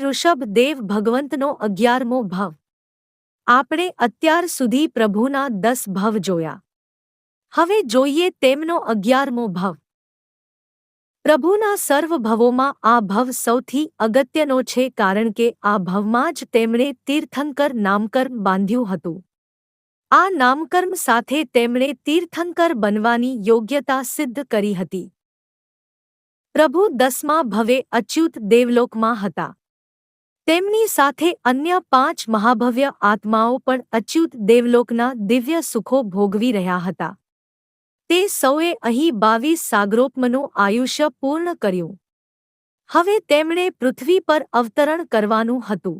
ઋષભ દેવ ભગવંતનો અગિયારમો ભવ. આપણે અત્યાર સુધી પ્રભુના દસ ભવ જોયા. હવે જોઈએ તેમનો અગિયારમો ભવ. પ્રભુના સર્વ ભવોમાં આ ભવ સૌથી અગત્યનો છે કારણ કે આ ભવમાં જ તેમણે તીર્થંકર નામકર્મ બાંધ્યું હતું. આ નામકર્મ સાથે તેમણે તીર્થંકર બનવાની યોગ્યતા સિદ્ધ કરી હતી. પ્રભુ દસમા ભવે અચ્યુત દેવલોકમાં હતા. તેમની સાથે અન્ય પાંચ મહાભવ્ય આત્માઓ પણ અચ્યુત દેવલોકના દિવ્ય સુખો ભોગવી રહ્યા હતા. તે સૌએ અહીં બાવીસ સાગરોપમનું આયુષ્ય પૂર્ણ કર્યું. હવે તેમણે પૃથ્વી પર અવતરણ કરવાનું હતું.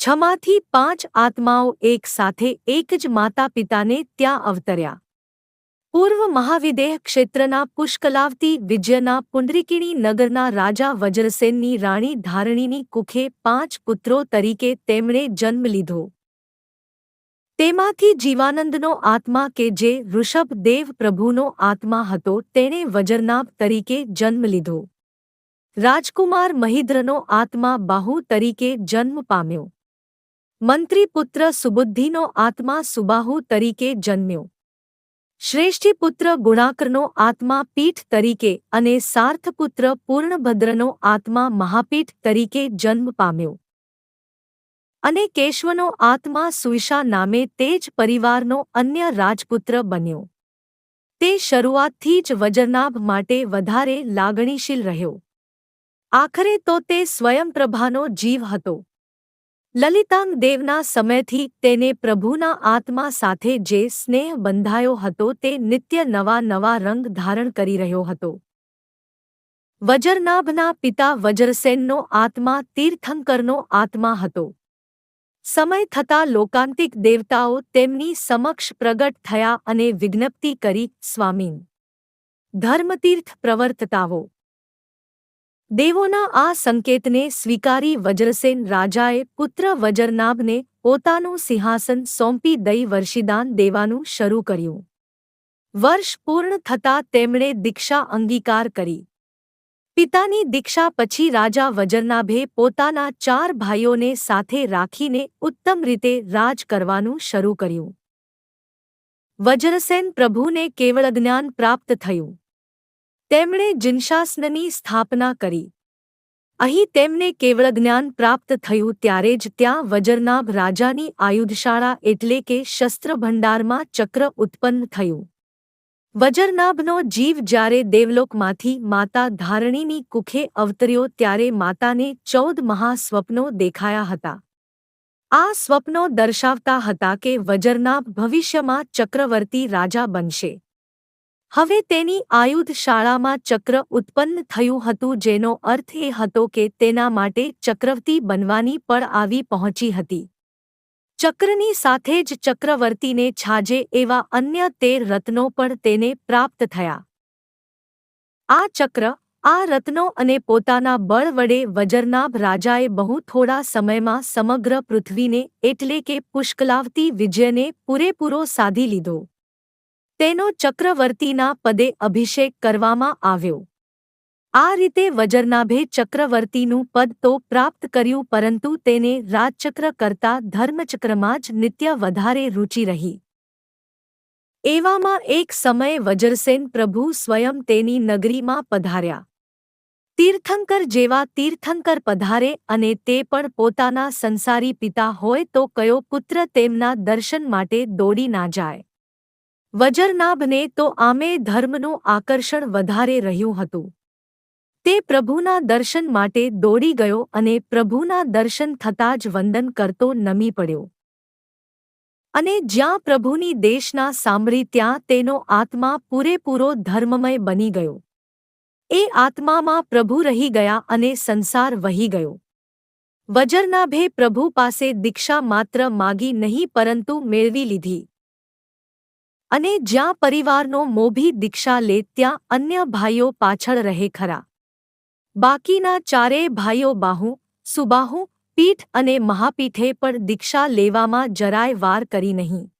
છમાંથી પાંચ આત્માઓ એક સાથે એક જ માતા પિતાને ત્યાં અવતર્યા. પૂર્વ મહાવિદેહ ક્ષેત્રના પુષ્કલાવતી વિજયના પુંડરીકિણી નગરના રાજા વજ્રસેનની રાણી ધારણીની કુખે પાંચ પુત્રો તરીકે તેમણે જન્મ લીધો. તેમાંથી જીવાનંદનો આત્મા કે જે ઋષભ દેવ પ્રભુનો આત્મા હતો, તેણે વજરનાભ તરીકે જન્મ લીધો. રાજકુમાર મહિદ્રનો આત્મા બાહુ તરીકે જન્મ પામ્યો. મંત્રીપુત્ર સુબુદ્ધિનો આત્મા સુબાહુ તરીકે જન્મ્યો. શ્રેષ્ઠીપુત્ર ગુણાકરનો આત્મા પીઠ તરીકે અને સાર્થપુત્ર પૂર્ણભદ્રનો આત્મા મહાપીઠ તરીકે જન્મ પામ્યો. અને કેશવનો આત્મા સુઈશા નામે તે જ પરિવારનો અન્ય રાજપુત્ર બન્યો. તે શરૂઆતથી જ વજરનાભ માટે વધારે લાગણીશીલ રહ્યો. આખરે તો તે સ્વયંપ્રભાનો જીવ હતો. લલિતાંગ દેવના સમયથી તેને પ્રભુના આત્મા સાથે જે સ્નેહ બંધાયો હતો તે નિત્ય નવા નવા રંગ ધારણ કરી રહ્યો હતો. વજરનાભના પિતા વજરસેનનો આત્મા તીર્થંકરનો આત્મા હતો. સમય થતાં લોકાંતિક દેવતાઓ તેમની સમક્ષ પ્રગટ થયા અને વિજ્ઞપ્તિ કરી, સ્વામીન, ધર્મતીર્થ પ્રવર્તતાઓ દેવોના આ સંકેતને સ્વીકારી વજ્રસેન રાજાએ પુત્ર વજરનાભને પોતાનું સિંહાસન સોંપી દઈ વર્ષિદાન દેવાનું શરૂ કર્યું. વર્ષ પૂર્ણ થતાં તેમણે દીક્ષા અંગીકાર કરી. પિતાની દીક્ષા પછી રાજા વજરનાભે પોતાના ચાર ભાઈઓને સાથે રાખીને ઉત્તમ રીતે રાજ કરવાનું શરૂ કર્યું. વજરસેન પ્રભુને કેવળ જ્ઞાન પ્રાપ્ત થયું. તેમણે જિનશાસનની સ્થાપના કરી. અહીં તેમને કેવળ જ્ઞાન પ્રાપ્ત થયું ત્યારે જ ત્યાં વજરનાભ રાજાની આયુધશાળા એટલે કે શસ્ત્રભંડારમાં ચક્ર ઉત્પન્ન થયું. વજરનાભનો જીવ જ્યારે દેવલોકમાંથી માતા ધારણીની કુખે અવતર્યો ત્યારે માતાને ચૌદ મહાસ્વપ્નો દેખાયા હતા. આ સ્વપ્નો દર્શાવતા હતા કે વજરનાભ ભવિષ્યમાં ચક્રવર્તી રાજા બનશે. હવે તેની આયુધ શાળામાં ચક્ર ઉત્પન્ન થયું હતું, જેનો અર્થ એ હતો કે તેના માટે ચક્રવર્તી બનવાની પળ આવી પહોંચી હતી. ચક્રની સાથે જ ચક્રવર્તીને છાજે એવા અન્ય તેર રત્નો પણ તેને પ્રાપ્ત થયા. આ ચક્ર, આ રત્નો અને પોતાના બળ વડે વજરનાભ રાજાએ બહુ થોડા સમયમાં સમગ્ર પૃથ્વીને એટલે કે પુષ્કલાવતી વિજયને પૂરેપૂરો સાધી લીધો. તેનો ચક્રવર્તીના પદે અભિષેક કરવામાં આવ્યો. આ રીતે વજરનાભે ચક્રવર્તીનું પદ તો પ્રાપ્ત કર્યું પરંતુ તેને રાજચક્ર કરતા ધર્મચક્રમાં જ નિત્ય વધારે રુચિ રહી. એવામાં એક સમયે વજરસેન પ્રભુ સ્વયં તેની નગરીમાં પધાર્યા. તીર્થંકર જેવા તીર્થંકર પધારે અને તે પણ પોતાના સંસારી પિતા હોય તો કયો પુત્ર તેમના દર્શન માટે દોડી ના જાય. વજરનાભને તો આમે ધર્મનું આકર્ષણ વધારે રહ્યું હતું. તે પ્રભુના દર્શન માટે દોડી ગયો અને પ્રભુના દર્શન થતાં જ વંદન કરતો નમી પડ્યો. અને જ્યાં પ્રભુની દેશના સાંભળી ત્યાં તેનો આત્મા પૂરેપૂરો ધર્મમય બની ગયો. એ આત્મામાં પ્રભુ રહી ગયા અને સંસાર વહી ગયો. વજરનાભે પ્રભુ પાસે દીક્ષા માત્ર માગી નહીં પરંતુ મેળવી લીધી. અને જ્યાં પરિવારનો મોભી દીક્ષા લે ત્યાં અન્ય ભાઈઓ પાછળ રહે ખરા. બાકીના ચારેય ભાઈઓ બાહુ, સુબાહુ, પીઠ અને મહાપીઠે પણ દીક્ષા લેવામાં જરાય વાર કરી નહીં.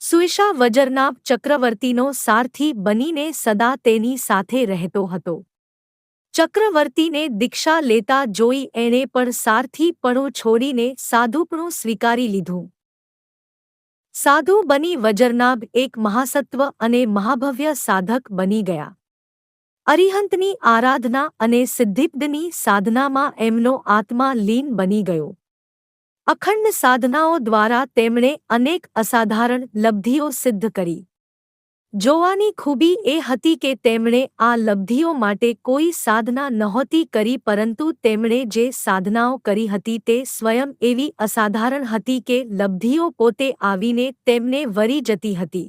સુઈશા વજરનાભ ચક્રવર્તીનો સારથી બનીને સદા તેની સાથે રહેતો હતો. ચક્રવર્તીને દીક્ષા લેતા જોઈ એણે પણ સારથીપણું છોડીને સાધુપણું સ્વીકારી લીધું. સાધુ બની વજરનાભ એક મહાસત્વ અને મહાભવ્ય સાધક બની ગયા. અરિહંતની આરાધના અને સિદ્ધિપ્દની સાધનામાં એમનો આત્મા લીન બની ગયો. અખંડ સાધનાઓ દ્વારા તેમણે અનેક અસાધારણ લબ્ધિઓ સિદ્ધ કરી. જોવાની ખૂબી એ હતી કે તેમણે આ લબ્ધિઓ માટે કોઈ સાધના નહોતી કરી પરંતુ તેમણે જે સાધનાઓ કરી હતી તે સ્વયં એવી અસાધારણ હતી કે લબ્ધિઓ પોતે આવીને તેમને વરી જતી હતી.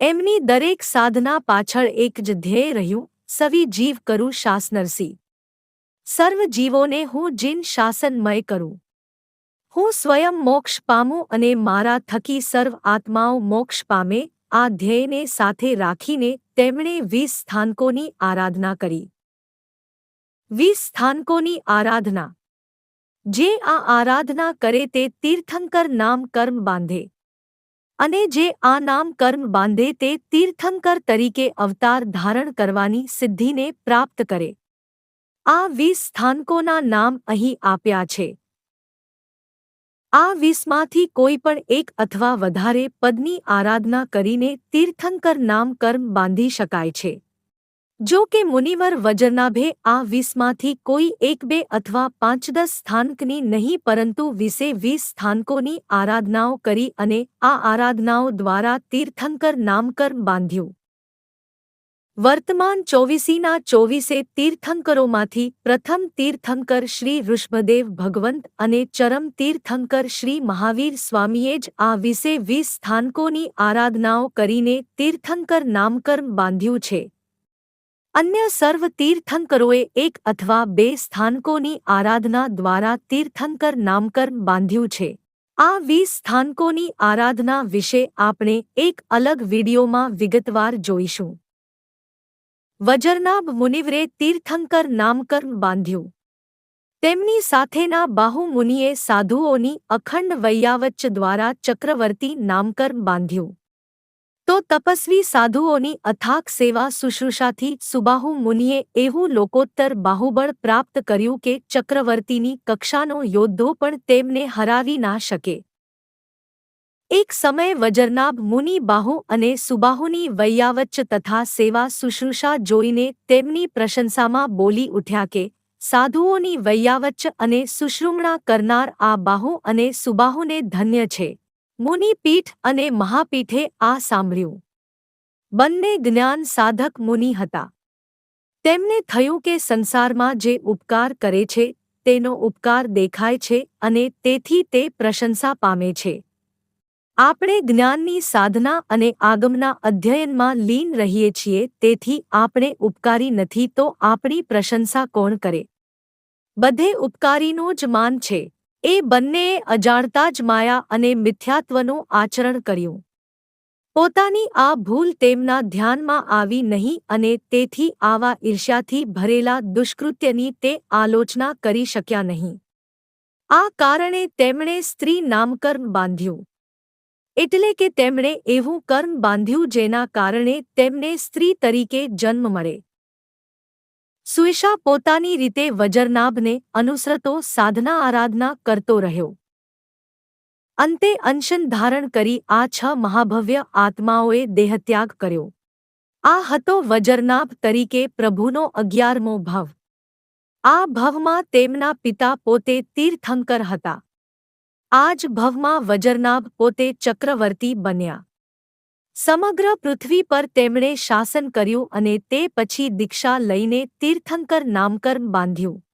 એમની દરેક સાધના પાછળ એક જ ધ્યેય રહ્યું, સવી જીવ કરું શાસનરસી સર્વ જીવોને હું જીન શાસનમય કરું. હું સ્વયં મોક્ષ પામું અને મારા થકી સર્વ આત્માઓ મોક્ષ પામે આ ધ્યેયને સાથે રાખીને તેમણે વીસ સ્થાનકોની આરાધના કરી. વીસ સ્થાનકોની આરાધના. જે આ આરાધના કરે તે તીર્થંકર નામ કર્મ બાંધે. અને જે આ નામ કર્મ બાંધે તે તીર્થંકર તરીકે અવતાર ધારણ કરવાની સિદ્ધિને પ્રાપ્ત કરે. આ વીસ સ્થાનકોના નામ અહીં આપ્યા છે. આ વીસમાંથી કોઈ પણ એક અથવા વધારે પદની આરાધના કરીને તીર્થંકર નામ કર્મ બાંધી શકાય છે. જો કે મુનિવર વજરનાભે આ વીસમાંથી કોઈ એક બે અથવા પાંચ દસ સ્થાનકની નહીં પરંતુ વીસે વીસ સ્થાનકોની આરાધનાઓ કરી અને આ આરાધનાઓ દ્વારા તીર્થંકર નામકર્મ બાંધ્યું. વર્તમાન ચોવીસીના ચોવીસે તીર્થંકરોમાંથી પ્રથમ તીર્થંકર શ્રી ઋષભદેવ ભગવંત અને ચરમ તીર્થંકર શ્રી મહાવીર સ્વામીએ જ આ વીસે વીસ સ્થાનકોની આરાધનાઓ કરીને તીર્થંકર નામકર્મ બાંધ્યું છે. અન્ય સર્વ તીર્થંકરોએ એક અથવા બે સ્થાનકોની આરાધના દ્વારા તીર્થંકર નામકર્મ બાંધ્યું છે. આ વીસ સ્થાનકોની આરાધના વિશે આપણે એક અલગ વિડીયોમાં વિગતવાર જોઈશું. વજરનાભ મુનિવરે તીર્થંકર નામકર્મ બાંધ્યું. તેમની સાથેના બાહુમુનિએ સાધુઓની અખંડ વૈયાવચ્ચ દ્વારા ચક્રવર્તી નામકર્મ બાંધ્યું. તો તપસ્વી સાધુઓની અથાક સેવા શુશ્રૂષાથી સુબાહુ મુનિએ એવું લોકોત્તર બાહુબળ પ્રાપ્ત કર્યું કે ચક્રવર્તીની કક્ષાનો યોદ્ધો પણ તેમને હરાવી ના શકે. એક સમય વજરનાભ મુનિ બાહુ અને સુબાહુની વૈયાવચ્ચ તથા સેવા શુશ્રૂષા જોઈને તેમની પ્રશંસામાં બોલી ઉઠ્યા કે, સાધુઓની વૈયાવચ્ચ અને સુશ્રુમણા કરનાર આ બાહુ અને સુબાહુને ધન્ય છે. મુનિપીઠ અને મહાપીઠે આ સાંભળ્યું. બંને જ્ઞાન સાધક મુનિ હતા. તેમને થયું કે સંસારમાં જે ઉપકાર કરે છે, તેનો ઉપકાર દેખાય છે અને તેથી તે પ્રશંસા પામે છે. આપણે જ્ઞાનની સાધના અને આગમના અધ્યયનમાં લીન રહીએ છીએ, તેથી આપણે ઉપકારી નથી તો આપણી પ્રશંસા કોણ કરે? બધે ઉપકારીનું જ માન છે. એ બંનેએ અજાણતા જ માયા અને મિથ્યાત્વનું આચરણ કર્યું. પોતાની આ ભૂલ તેમના ધ્યાનમાં આવી નહીં અને તેથી આવા ઈર્ષ્યાથી ભરેલા દુષ્કૃત્યની તે આલોચના કરી શક્યા નહીં. આ કારણે તેમણે સ્ત્રી નામકર્મ બાંધ્યું. એટલે કે તેમણે એવું કર્મ બાંધ્યું જેના કારણે તેમને સ્ત્રી તરીકે જન્મ મળે. સુઈશા પોતાની રીતે વજરનાભને અનુસરતો સાધના આરાધના કરતો રહ્યો. અંતે અંશન ધારણ કરી આ છ મહાભવ્ય આત્માઓએ દેહત્યાગ કર્યો. આ હતો વજરનાભ તરીકે પ્રભુનો અગિયારમો ભવ. આ ભવમાં તેમના પિતા પોતે તીર્થંકર હતા. આજ ભવમાં વજરનાભ પોતે ચક્રવર્તી બન્યા. સમગ્ર પૃથ્વી પર તેમણે શાસન કર્યું અને તે પછી દીક્ષા લઈને તીર્થંકર નામકર્મ બાંધ્યું.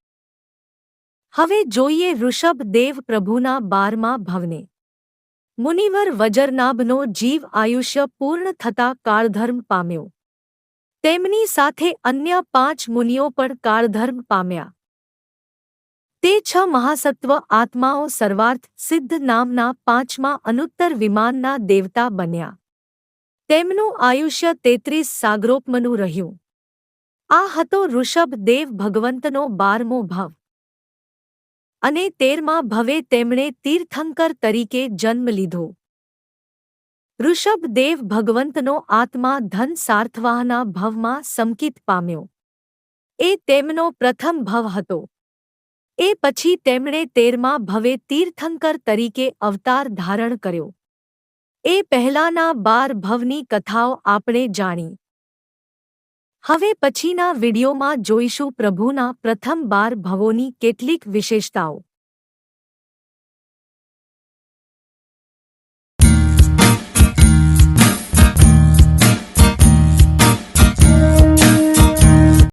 હવે જોઈએ ઋષભ દેવ પ્રભુના બારમા ભવને. મુનિવર વજરનાભનો જીવ આયુષ્ય પૂર્ણ થતા કાળધર્મ પામ્યો. તેમની સાથે અન્ય પાંચ મુનિઓ પણ કાળધર્મ પામ્યા. તે છ મહાસત્વ આત્માઓ સર્વાર્થ સિદ્ધ નામના પાંચમા અનુત્તર વિમાનના દેવતા બન્યા. તેમનું આયુષ્ય તેત્રીસ સાગરોપમનું રહ્યું. આ હતો ઋષભ દેવ ભગવંતનો બારમો ભવ. અને તેરમા ભવે તેમણે તીર્થંકર તરીકે જન્મ લીધો. ઋષભ દેવ ભગવંતનો આત્મા ધન સાર્થવાહના ભવમાં સંકિત પામ્યો. એ તેમનો પ્રથમ ભવ હતો. એ પછી તેમણે તેરમા ભવે તીર્થંકર તરીકે અવતાર ધારણ કર્યો. એ પહેલાના બાર ભવની કથાઓ આપણે જાણી. હવે પછીના વિડીયોમાં જોઈશું પ્રભુના પ્રથમ બાર ભવોની કેટલીક વિશેષતાઓ.